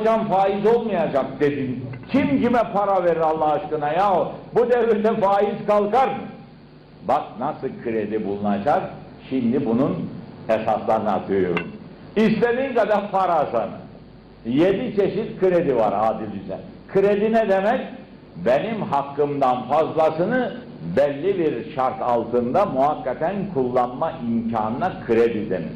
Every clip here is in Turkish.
hocam faiz olmayacak dedin. Kim kime para verir Allah aşkına ya? Bu devirde faiz kalkar mı? Bak nasıl kredi bulunacak. Şimdi bunun esaslarını atıyorum. İstediğin kadar para sana. Yedi çeşit kredi var adil düzen. Kredi ne demek? Benim hakkımdan fazlasını belli bir şart altında muhakkaten kullanma imkanına kredi denir.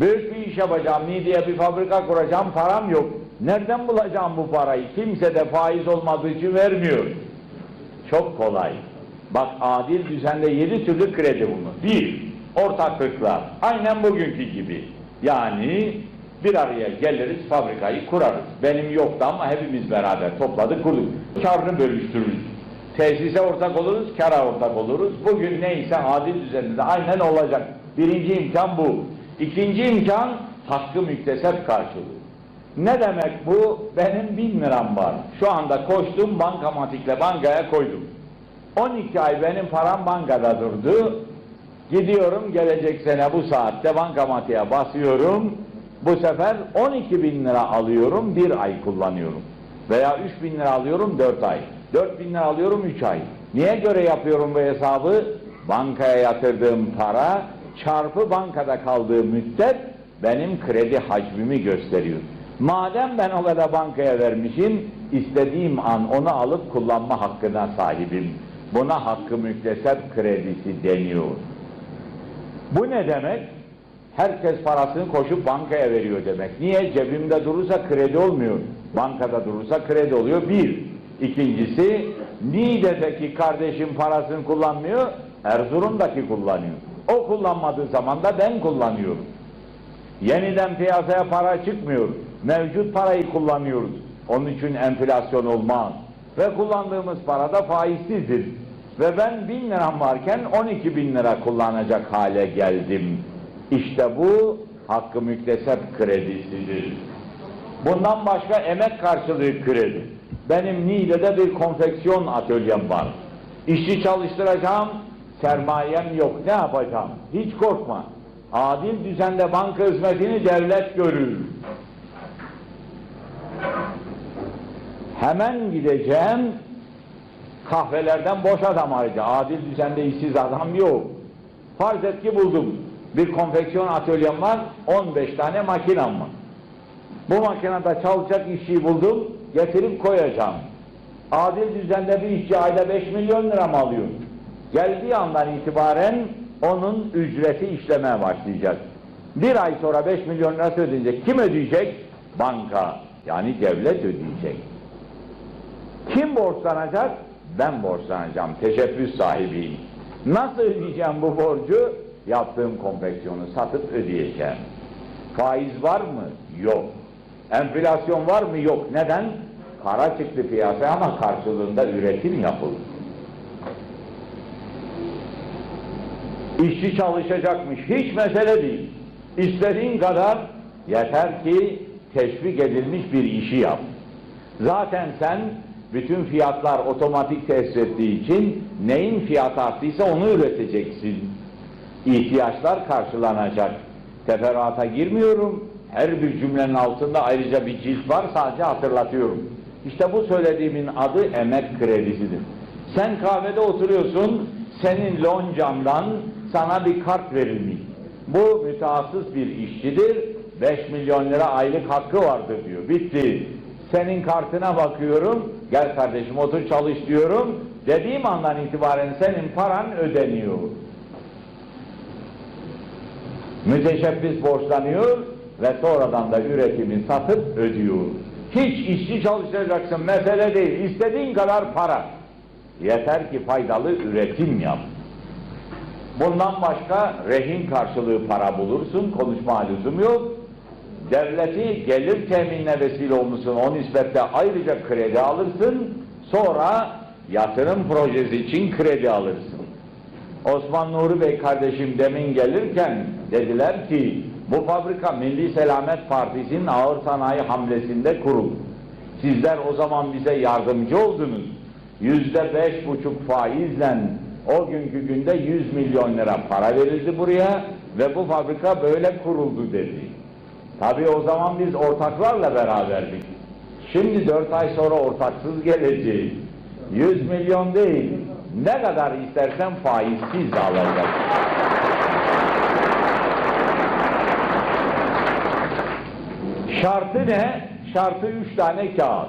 Büyük bir iş yapacağım, diye bir fabrika kuracağım, param yok. Nereden bulacağım bu parayı? Kimse de faiz olmadığı için vermiyor. Çok kolay. Bak adil düzende yedi türlü kredi bulunur. Bir, ortaklıklar. Aynen bugünkü gibi. Yani bir araya geliriz, fabrikayı kurarız. Benim yoktu ama hepimiz beraber topladık, kurduk. Karını bölüştürürüz. Tesise ortak oluruz, kara ortak oluruz. Bugün neyse adil düzeninde aynen olacak. Birinci imkan bu. İkinci imkan hakkı müktesep karşılığı. Ne demek bu? Benim bin liram var. Şu anda koştum bankamatikle bankaya koydum. 12 ay benim param bankada durdu. Gidiyorum gelecek sene bu saatte bankamatiğe basıyorum. Bu sefer 12 bin lira alıyorum, bir ay kullanıyorum. Veya 3 bin lira alıyorum, 4 ay. 4 bin lira alıyorum, 3 ay. Niye göre yapıyorum bu hesabı? Bankaya yatırdığım para çarpı bankada kaldığı müddet benim kredi hacmimi gösteriyor. Madem ben o kadar bankaya vermişim, istediğim an onu alıp kullanma hakkına sahibim. Buna hakkı müktesep kredisi deniyor. Bu ne demek? Herkes parasını koşup bankaya veriyor demek. Niye? Cebimde durursa kredi olmuyor. Bankada durursa kredi oluyor. Bir. İkincisi, Niğde'deki kardeşim parasını kullanmıyor, Erzurum'daki kullanıyor. O kullanmadığı zaman da ben kullanıyorum. Yeniden piyasaya para çıkmıyor. Mevcut parayı kullanıyoruz. Onun için enflasyon olmaz. Ve kullandığımız para da faizsizdir. Ve ben bin liram varken 12 bin lira kullanacak hale geldim. İşte bu hakkı müktesep kredisidir. Bundan başka emek karşılığı kredi. Benim Niğde'de bir konfeksiyon atölyem var. İşçi çalıştıracağım, sermayem yok. Ne yapacağım? Hiç korkma. Adil düzende banka hizmetini devlet görür. Hemen gideceğim, kahvelerden boş adam arayacağım. Adil düzende işsiz adam yok. Farz et ki buldum. Bir konfeksiyon atölyem var, 15 tane makinem var. Bu makinede çalışacak işçiyi buldum, getirip koyacağım. Adil düzende bir işçi ayda 5 milyon lira mı alıyor? Geldiği andan itibaren onun ücreti işlemeye başlayacak. Bir ay sonra 5 milyon lira ödeyecek. Kim ödeyecek? Banka. Yani devlet ödeyecek. Kim borçlanacak? Ben borçlanacağım. Teşebbüs sahibiyim. Nasıl ödeyeceğim bu borcu? Yaptığım konfeksiyonu satıp ödeyeceğim. Faiz var mı? Yok. Enflasyon var mı? Yok. Neden? Para çıktı piyasaya ama karşılığında üretim yapıldı. İşçi çalışacakmış. Hiç mesele değil. İstediğin kadar yeter ki teşvik edilmiş bir işi yap. Zaten sen bütün fiyatlar otomatik tesis ettiği için neyin fiyatı arttıysa onu üreteceksin. İhtiyaçlar karşılanacak. Teferruata girmiyorum. Her bir cümlenin altında ayrıca bir cilt var sadece hatırlatıyorum. İşte bu söylediğimin adı emek kredisidir. Sen kahvede oturuyorsun, senin loncandan sana bir kart verilmiş. Bu mütehassıs bir işçidir, 5 milyon lira aylık hakkı vardır diyor. Bitti. Senin kartına bakıyorum, gel kardeşim otur çalış diyorum. Dediğim andan itibaren senin paran ödeniyor. Müteşebbis borçlanıyor ve sonradan da üretimi satıp ödüyor. Hiç işçi çalıştıracaksın mesele değil. İstediğin kadar para. Yeter ki faydalı üretim yap. Bundan başka rehin karşılığı para bulursun, konuşma lüzum yok. Devleti gelir teminine vesile olmuşsun, o nispetle ayrıca kredi alırsın, sonra yatırım projesi için kredi alırsın. Osman Nuri Bey kardeşim demin gelirken dediler ki bu fabrika Milli Selamet Partisi'nin ağır sanayi hamlesinde kuruldu. Sizler o zaman bize yardımcı oldunuz. Yüzde beş buçuk faizle o günkü günde 100 milyon lira para verildi buraya ve bu fabrika böyle kuruldu dedi. Tabii o zaman biz ortaklarla beraberdik. Şimdi dört ay sonra ortaksız geleceğiz. 100 milyon değil, ne kadar istersen faizsiz de alacak. Şartı ne? Şartı üç tane kağıt.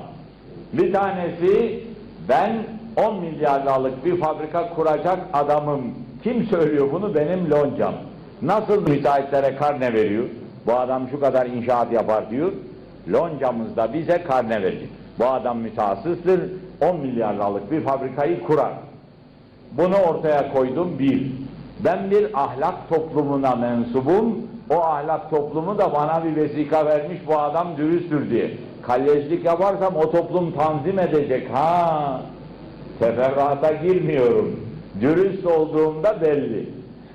Bir tanesi ben 10 milyar liralık bir fabrika kuracak adamım. Kim söylüyor bunu? Benim loncam. Nasıl müteahhitlere karne veriyor? Bu adam şu kadar inşaat yapar diyor. Loncamız da bize karne verecek. Bu adam mütehassıstır. 10 milyar bir fabrikayı kurar. Bunu ortaya koydum bir. Ben bir ahlak toplumuna mensubum. O ahlak toplumu da bana bir vesika vermiş bu adam dürüsttür diye. Kalleşlik yaparsam o toplum tanzim edecek. Ha, teferruata girmiyorum. Dürüst olduğumda belli.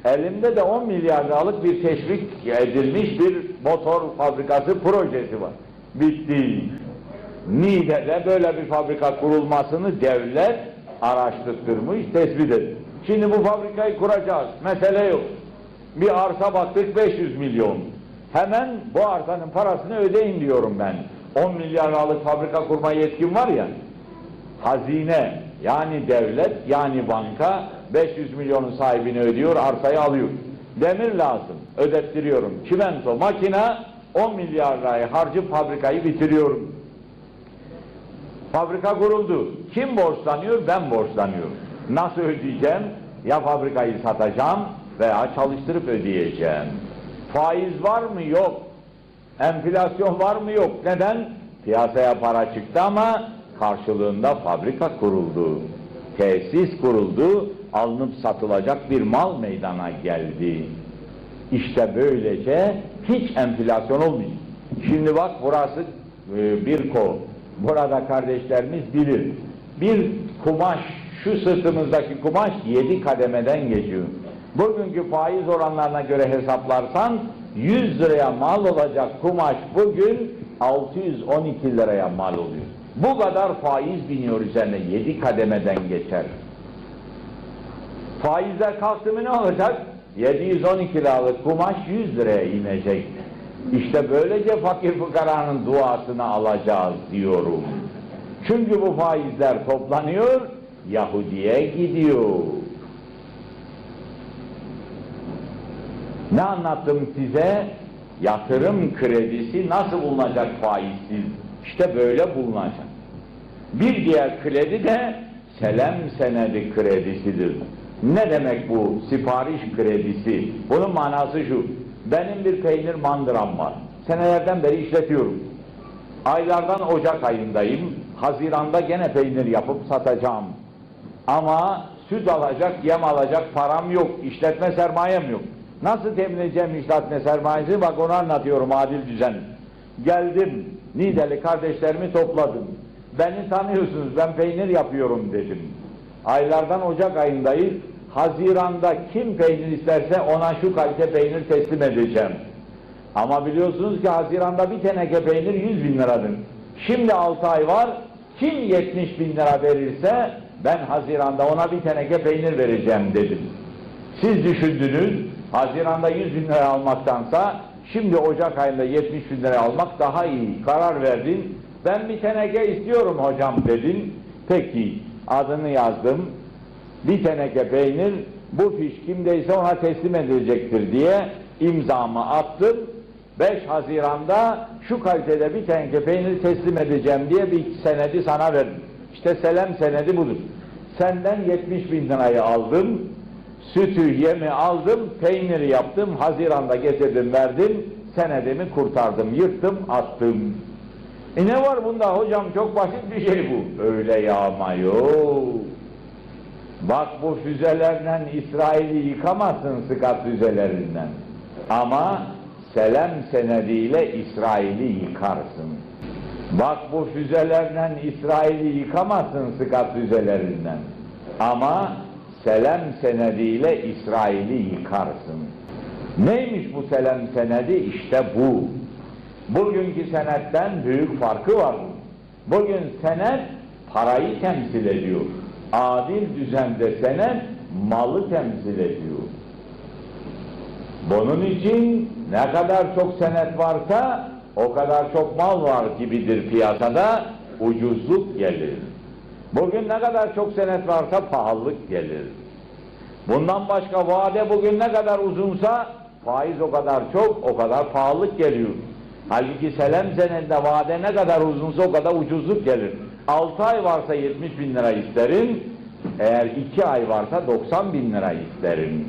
Elimde de 10 milyar liralık bir teşvik edilmiş bir motor fabrikası projesi var. Bitti. Niğde'de böyle bir fabrika kurulmasını devlet araştırmış, tespit etti. Şimdi bu fabrikayı kuracağız. Mesele yok. Bir arsa baktık 500 milyon. Hemen bu arsanın parasını ödeyin diyorum ben. 10 milyar liralık fabrika kurma yetkim var ya. Hazine yani devlet yani banka 500 milyonun sahibini ödüyor, arsayı alıyor. Demir lazım, ödettiriyorum. Çimento, makina 10 milyar lirayı harcı fabrikayı bitiriyorum. Fabrika kuruldu. Kim borçlanıyor? Ben borçlanıyorum. Nasıl ödeyeceğim? Ya fabrikayı satacağım veya çalıştırıp ödeyeceğim. Faiz var mı? Yok. Enflasyon var mı? Yok. Neden? Piyasaya para çıktı ama karşılığında fabrika kuruldu. Tesis kuruldu. Alınıp satılacak bir mal meydana geldi. İşte böylece hiç enflasyon olmuyor. Şimdi bak burası e, bir kol. Burada kardeşlerimiz bilir. Bir kumaş, şu sırtımızdaki kumaş yedi kademeden geçiyor. Bugünkü faiz oranlarına göre hesaplarsan 100 liraya mal olacak kumaş bugün 612 liraya mal oluyor. Bu kadar faiz biniyor üzerine yedi kademeden geçer. Faizler kalktı mı ne olacak? 712 liralık kumaş 100 liraya inecek. İşte böylece fakir fukaranın duasını alacağız diyorum. Çünkü bu faizler toplanıyor, Yahudi'ye gidiyor. Ne anlattım size? Yatırım kredisi nasıl bulunacak faizsiz? İşte böyle bulunacak. Bir diğer kredi de selam senedi kredisidir. Ne demek bu sipariş kredisi? Bunun manası şu. Benim bir peynir mandıram var. Senelerden beri işletiyorum. Aylardan Ocak ayındayım. Haziranda gene peynir yapıp satacağım. Ama süt alacak, yem alacak param yok. İşletme sermayem yok. Nasıl temin edeceğim işletme sermayesi? Bak onu anlatıyorum adil düzen. Geldim, Nideli kardeşlerimi topladım. Beni tanıyorsunuz, ben peynir yapıyorum dedim. Aylardan Ocak ayındayız. Haziranda kim peynir isterse ona şu kalite peynir teslim edeceğim. Ama biliyorsunuz ki Haziran'da bir teneke peynir 100 bin liradır. Şimdi 6 ay var, kim 70 bin lira verirse ben Haziran'da ona bir teneke peynir vereceğim dedim. Siz düşündünüz, Haziran'da 100 bin lira almaktansa şimdi Ocak ayında 70 bin lira almak daha iyi. Karar verdin, ben bir teneke istiyorum hocam dedin. Peki, adını yazdım, bir teneke peynir bu fiş kimdeyse ona teslim edilecektir diye imzamı attım. 5 Haziran'da şu kalitede bir teneke peynir teslim edeceğim diye bir senedi sana verdim. İşte selam senedi budur. Senden 70 bin lirayı aldım, sütü yemi aldım, peyniri yaptım, Haziran'da getirdim verdim, senedimi kurtardım, yırttım, attım. E ne var bunda hocam çok basit bir şey bu. Öyle yağma. Bak bu füzelerle İsrail'i yıkamazsın sıkat füzelerinden. Ama selam senediyle İsrail'i yıkarsın. Bak bu füzelerle İsrail'i yıkamazsın sıkat füzelerinden. Ama selam senediyle İsrail'i yıkarsın. Neymiş bu selam senedi? İşte bu. Bugünkü senetten büyük farkı var. Bugün senet parayı temsil ediyor. Adil düzende senet malı temsil ediyor. Bunun için ne kadar çok senet varsa o kadar çok mal var gibidir piyasada, ucuzluk gelir. Bugün ne kadar çok senet varsa pahalılık gelir. Bundan başka vade bugün ne kadar uzunsa faiz o kadar çok, o kadar pahalılık geliyor. Halbuki selam senedinde vade ne kadar uzunsa o kadar ucuzluk gelir. 6 ay varsa 70 bin lira isterim, eğer 2 ay varsa 90 bin lira isterim.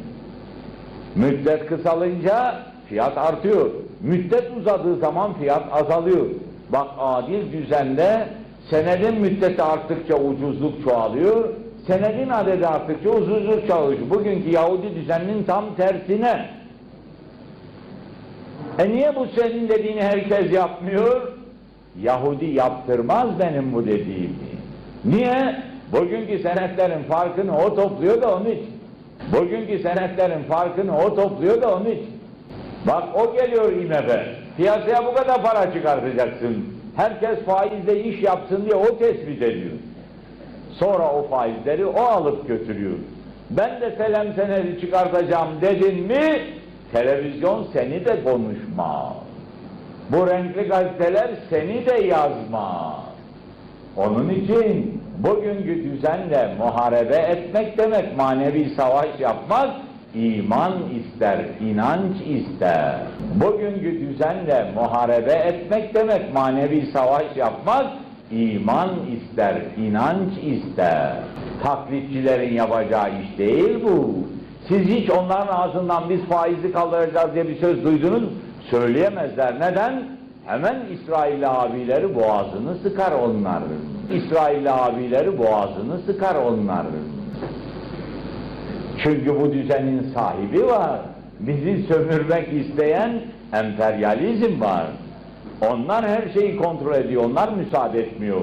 Müddet kısalınca fiyat artıyor. Müddet uzadığı zaman fiyat azalıyor. Bak adil düzende senedin müddeti arttıkça ucuzluk çoğalıyor. Senedin adedi arttıkça ucuzluk çoğalıyor. Bugünkü Yahudi düzeninin tam tersine. E niye bu senin dediğini herkes yapmıyor? Yahudi yaptırmaz benim bu dediğimi. Niye? Bugünkü senetlerin farkını o topluyor da onun için. Bugünkü senetlerin farkını o topluyor da onun için. Bak o geliyor IMF'e. Piyasaya bu kadar para çıkartacaksın. Herkes faizle iş yapsın diye o tespit ediyor. Sonra o faizleri o alıp götürüyor. Ben de selam senedi çıkartacağım dedin mi televizyon seni de konuşmaz. Bu renkli gazeteler seni de yazmaz. Onun için bugünkü düzenle muharebe etmek demek manevi savaş yapmak, iman ister, inanç ister. Bugünkü düzenle muharebe etmek demek manevi savaş yapmak, iman ister, inanç ister. Taklitçilerin yapacağı iş değil bu. Siz hiç onların ağzından biz faizi kaldıracağız diye bir söz duydunuz? Söyleyemezler. Neden? Hemen İsrailli abileri boğazını sıkar onların. İsrailli abileri boğazını sıkar onların. Çünkü bu düzenin sahibi var. Bizi sömürmek isteyen emperyalizm var. Onlar her şeyi kontrol ediyor, onlar müsaade etmiyor.